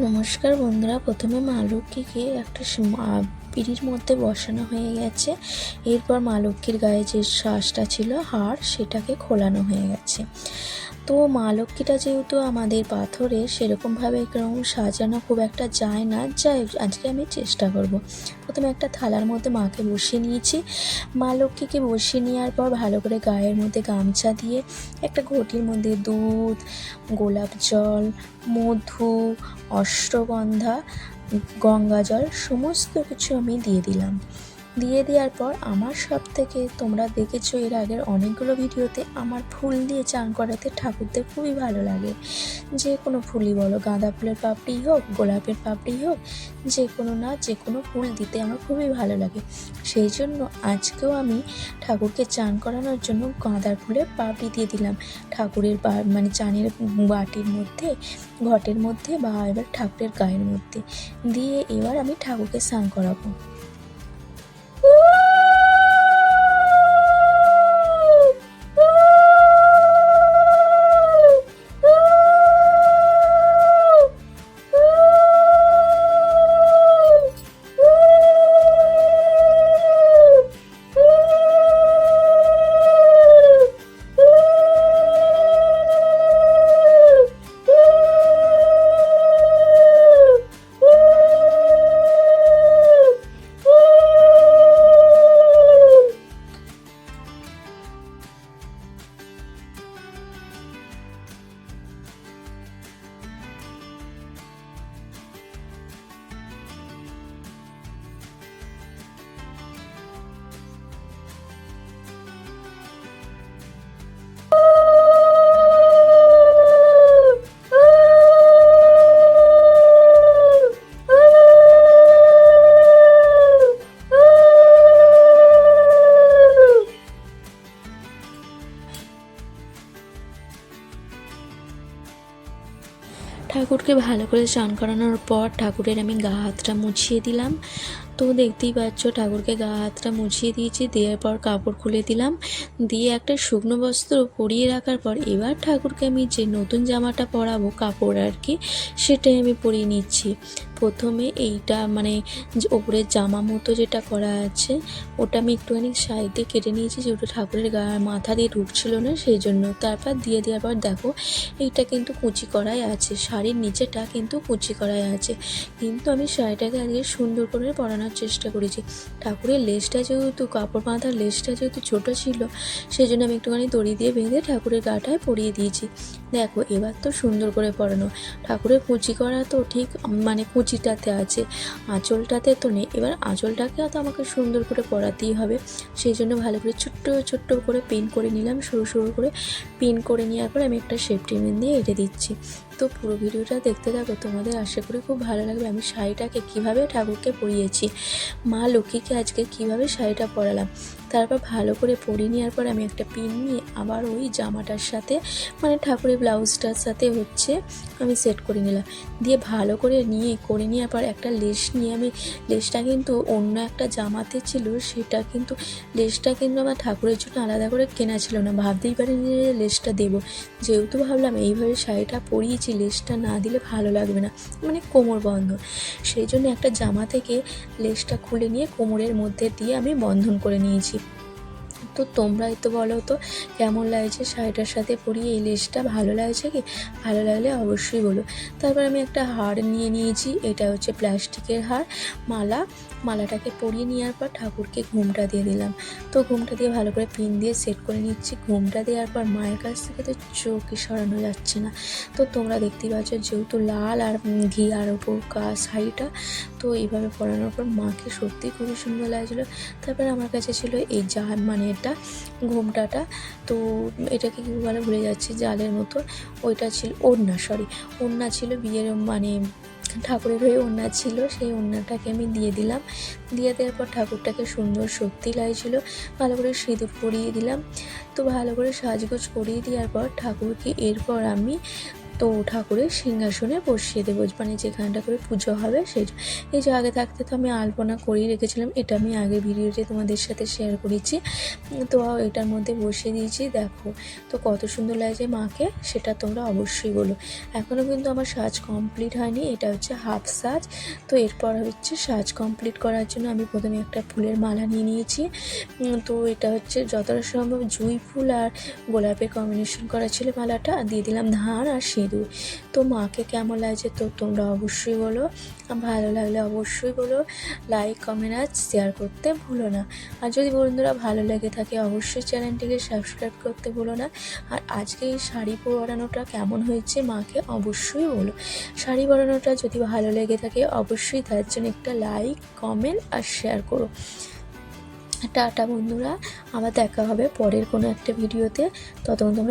নমস্কার বন্ধুরা, প্রথমে মা লক্ষ্মীকে একটা পিড়ির মধ্যে বসানো হয়ে গেছে। এরপর মা লক্ষ্মীর গায়ে যে শ্বাসটা ছিল, হাড়, সেটাকে খোলানো হয়ে গেছে। তো মা লক্ষ্মীটা যেহেতু আমাদের পাথরে, সেরকমভাবে এরকম সাজানো খুব একটা যায় না। যাই আজকে আমি চেষ্টা করব। প্রথমে একটা থালার মধ্যে মাকে বসিয়ে নিয়েছি। মা লক্ষ্মীকে বসিয়ে নেওয়ার পর ভালো করে গায়ের মধ্যে গামছা দিয়ে একটা ঘটির মধ্যে দুধ, গোলাপ জল, মধু, অষ্টগন্ধা গঙ্গা জল সমস্ত কিছু আমি দিয়ে দিলাম। দিয়ে দেওয়ার পর আমার সব থেকে তোমরা দেখেছ এর আগের অনেকগুলো ভিডিওতে আমার ফুল দিয়ে চান করাতে ঠাকুরদের খুবই ভালো লাগে। যে কোনো ফুলই বলো, গাঁদা ফুলের পাপড়ি হোক, গোলাপের পাপড়ি হোক, যে কোনো না যে কোনো ফুল দিতে আমার খুবই ভালো লাগে। সেই জন্য আজকেও আমি ঠাকুরকে চান করানোর জন্য গাঁদার ফুলের পাপড়ি দিয়ে দিলাম। ঠাকুরের মানে চানের বাটির মধ্যে, ঘটের মধ্যে বা এবার ঠাকুরের গায়ের মধ্যে। দিয়ে এবার আমি ঠাকুরকে স্নান করাবো। ঠাকুরকে ভালো করে স্নান করানোর পর ঠাকুরের আমি গা হাতটা মুছিয়ে দিলাম। তো দেখতেই পাচ্ছ, ঠাকুরকে গা হাতটা মুছিয়ে দিয়েছি, দেওয়ার পর কাপড় খুলে দিলাম। দিয়ে একটা শুকনো বস্ত্র পরিয়ে রাখার পর এবার ঠাকুরকে আমি যে নতুন জামাটা পরাবো, কাপড় আর কি, সেটাই আমি পরিয়ে নিচ্ছি। প্রথমে এইটা মানে ওপরের জামা মতো যেটা করা আছে, ওটা আমি একটুখানি সাইডে কেটে নিয়েছি, যেহেতু ঠাকুরের গা মাথা দিয়ে ঢুকছিল না, সেই জন্য। তারপর দিয়ে দেওয়ার পর দেখো, এইটা কিন্তু কুচি করাই আছে, শাড়ির নিচেটা কিন্তু কুচি করাই আছে। কিন্তু আমি শাড়িটাকে আজকে সুন্দর করে পরানোর চেষ্টা করেছি। ঠাকুরের লেসটা যেহেতু, কাপড় বাঁধার লেসটা যেহেতু ছোটো ছিল সেই জন্য আমি একটুখানি দড়ি দিয়ে বেঁধে ঠাকুরের গাটায় পরিয়ে দিয়েছি। দেখো, এবার তো সুন্দর করে পরানো। ঠাকুরের কুচি করা তো ঠিক মানে কুচিটাতে আছে, আঁচলটাতে তো নেই। এবার আঁচলটাকে তো আমাকে সুন্দর করে পরাতেই হবে। সেই জন্য ভালো করে ছোট্ট ছোট্ট করে পিন করে নিলাম, সরু সরু করে পিন করে নেওয়ার পর আমি একটা সেফটি পিন দিয়ে এঁটে দিচ্ছি। তো পুরো ভিডিওটা দেখতে থাকো, তোমাদের আশা করি খুব ভালো লাগবে। আমি শাড়িটাকে কীভাবে ঠাকুরকে পরিয়েছি, মা লক্ষ্মীকে আজকে কীভাবে শাড়িটা পরালাম তারপর ভালো করে পরিয়ে নেওয়ার পর আমি একটা পিন নিয়ে আবার ওই জামাটার সাথে মানে ঠাকুরের ব্লাউজটার সাথে হচ্ছে আমি সেট করে নিলাম। দিয়ে ভালো করে নিয়ে, করে নেওয়ার পর একটা লেস নিয়ে আমি লেসটা কিন্তু অন্য একটা জামাতে ছিল, সেটা কিন্তু লেসটা কিন্তু আমার ঠাকুরের জন্য আলাদা করে কেনা ছিল না। ভাবতেই পারিনি যে লেসটা দেবো। যেহেতু ভাবলাম এইভাবে শাড়িটা পরিয়েছি লেসটা না দিলে ভালো লাগবে না। মানে কোমর বন্ধ সেই জন্য একটা জামা থেকে লেসটা খুলে নিয়ে কোমরের মধ্যে দিয়ে আমি বন্ধন করে নিয়েছি। তো তোমরাই তো বলো তো, কেমন লাগছে শাড়িটার সাথে পরিয়ে? এই লেসটা ভালো লাগছে কি? ভালো লাগলে অবশ্যই বলো। তারপর আমি একটা হার নিয়ে নিয়েছি, এটা হচ্ছে প্লাস্টিকের হার। মালা, মালাটাকে পরিয়ে নেওয়ার পর ঠাকুরকে ঘুমটা দিয়ে দিলাম। তো ঘুমটা দিয়ে ভালো করে পিন দিয়ে সেট করে নিচ্ছি। ঘুমটা দেওয়ার পর মায়ের কাছ থেকে তো চোখে সরানো যাচ্ছে না। তো তোমরা দেখতেই পাচ্ছ যেহেতু লাল আর ঘি আর ওপর কা শাড়িটা, তো এইভাবে পরানোর পর মাকে সত্যি খুবই সুন্দর লাগছিল। তারপর আমার কাছে ছিল এই যা মানে এটা ঘোমটাটা, তো এটাকে কী বলে, ভুলে যাচ্ছি, জালের মতো। ওইটা ছিল ওড়না সরি ওড়না ছিল বিয়ের মানে ঠাকুরের হয়ে ওড়না ছিল, সেই ওড়নাটাকে আমি দিয়ে দিলাম। দিয়ে দেওয়ার পর ঠাকুরটাকে সুন্দর সত্যি লাগছিল ভালো করে সিঁদুর পরিয়ে দিলাম। তো ভালো করে সাজগোজ করিয়ে দেওয়ার পর ঠাকুরকে এরপর আমি তো ঠাকুরের সিংহাসনে বসিয়ে দেবো। মানে যেখানটা করে পুজো হবে, সেই এই যে আগে থাকতে তো আমি আলপনা করেই রেখেছিলাম, এটা আমি আগে ভিডিওতে তোমাদের সাথে শেয়ার করেছি। তো এটার মধ্যে বসিয়ে দিয়েছি, দেখো তো কত সুন্দর লাগছে মাকে, সেটা তোমরা অবশ্যই বলো। এখনও কিন্তু আমার সাজ কমপ্লিট হয়নি, এটা হচ্ছে হাফ সাজ। তো এরপর হচ্ছে সাজ কমপ্লিট করার জন্য আমি প্রথমে একটা ফুলের মালা নিয়ে নিয়েছি। তো এটা হচ্ছে যতটা সম্ভব জুঁই ফুল আর গোলাপের কম্বিনেশন করা ছিল মালাটা, দিয়ে দিলাম ধান আর সিঁদুর তো মাকে কেমন লাগছে তো তোমরা অবশ্যই বলো। ভালো লাগলে অবশ্যই বলো। লাইক কমেন্ট আর শেয়ার করতে ভুলো না। আর যদি বন্ধুরা ভালো লেগে থাকে অবশ্যই চ্যানেলটিকে সাবস্ক্রাইব করতে ভুলো না। আর আজকে এই শাড়ি পরানোটা কেমন হয়েছে মাকে অবশ্যই বলো। শাড়ি পরানোটা যদি ভালো লেগে থাকে অবশ্যই তার জন্য একটা লাইক কমেন্ট আর শেয়ার করো। টাটা বন্ধুরা। আবার দেখা হবে পরের কোনো একটা ভিডিওতে ততক্ষণ